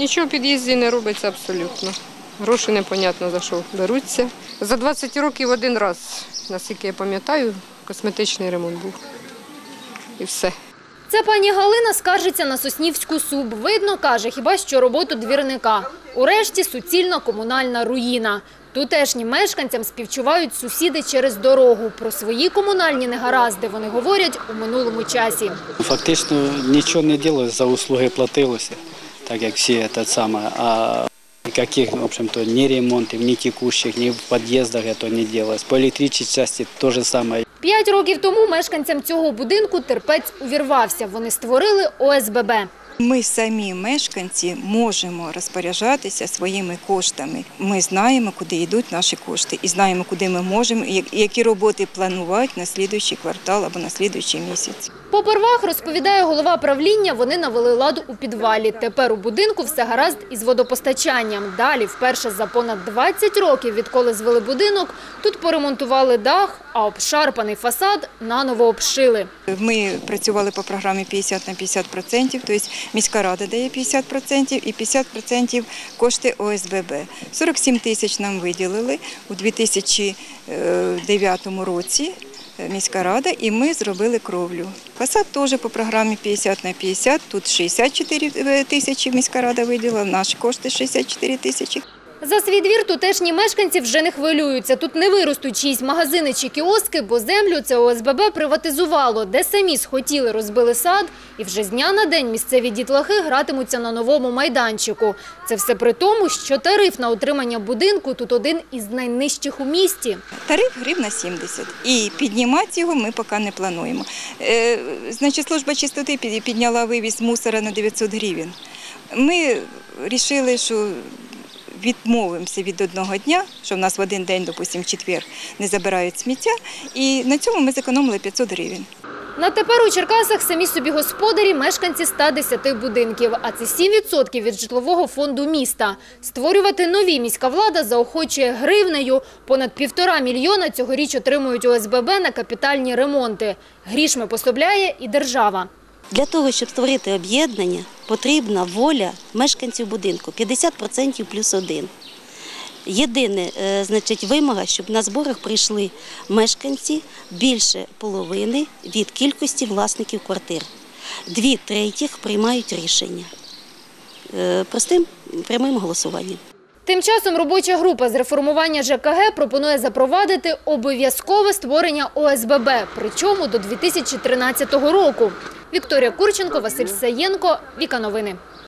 Нічого в під'їзді не робиться абсолютно. Гроші непонятно за що беруться. За 20 років один раз, наскільки я пам'ятаю, косметичний ремонт був. І все. Це пані Галина скаржиться на Соснівську СУБ. Видно, каже, хіба що роботу двірника. Урешті суцільна комунальна руїна. Тутешнім мешканцям співчувають сусіди через дорогу. Про свої комунальні негаразди вони говорять у минулому часі. Фактично нічого не робилось, за услуги платилося, так як всі те саме. А никаких, в общем-то, ні ремонтів, ні текущих, ні в під'їздах це не делалось. По електричній часті те же саме. П'ять років тому мешканцям цього будинку терпець увірвався. Вони створили ОСББ. Ми самі мешканці можемо розпоряджатися своїми коштами. Ми знаємо, куди йдуть наші кошти, і знаємо, куди ми можемо, і які роботи планувати на слідуючий квартал або на слідуючий місяць. Попервах, розповідає голова правління, вони навели ладу у підвалі. Тепер у будинку все гаразд із водопостачанням. Далі, вперше за понад 20 років, відколи звели будинок, тут поремонтували дах, а обшарпаний фасад наново обшили. Ми працювали по програмі 50 на 50%, тобто міська рада дає 50% і 50% кошти ОСББ. 47 тисяч нам виділили у 2009 році. е, Міська рада, і ми зробили кровлю. Фасад теж по програмі 50 на 50, тут 64 тисячі міська рада виділила, наші кошти 64 тисячі. За свій двір тутешні мешканці вже не хвилюються. Тут не виростуть чиїсь магазини чи кіоски, бо землю це ОСББ приватизувало. Де самі схотіли, розбили сад, і вже з дня на день місцеві дітлахи гратимуться на новому майданчику. Це все при тому, що тариф на утримання будинку тут один із найнижчих у місті. Тариф гривна 70. І піднімати його ми поки не плануємо. Е, значить, служба чистоти підняла вивіз мусора на 900 гривень. Ми вирішили, що відмовимося від одного дня, що в нас в один день, допустимо, четвер, не забирають сміття, і на цьому ми зекономили 500 гривень. На тепер у Черкасах самі собі господарі мешканці 110 будинків, а це 7% від житлового фонду міста. Створювати нові міська влада заохочує гривнею. Понад півтора мільйона цьогоріч отримують ОСББ на капітальні ремонти. Грішми пособляє і держава. Для того, щоб створити об'єднання, потрібна воля мешканців будинку 50% плюс один. Єдине, е, значить, вимога, щоб на зборах прийшли мешканці більше половини від кількості власників квартир. Дві третіх приймають рішення Е, простим прямим голосуванням. Тим часом робоча група з реформування ЖКГ пропонує запровадити обов'язкове створення ОСББ, причому до 2013 року. Вікторія Курченко, Василь Саєнко, Віка Новини.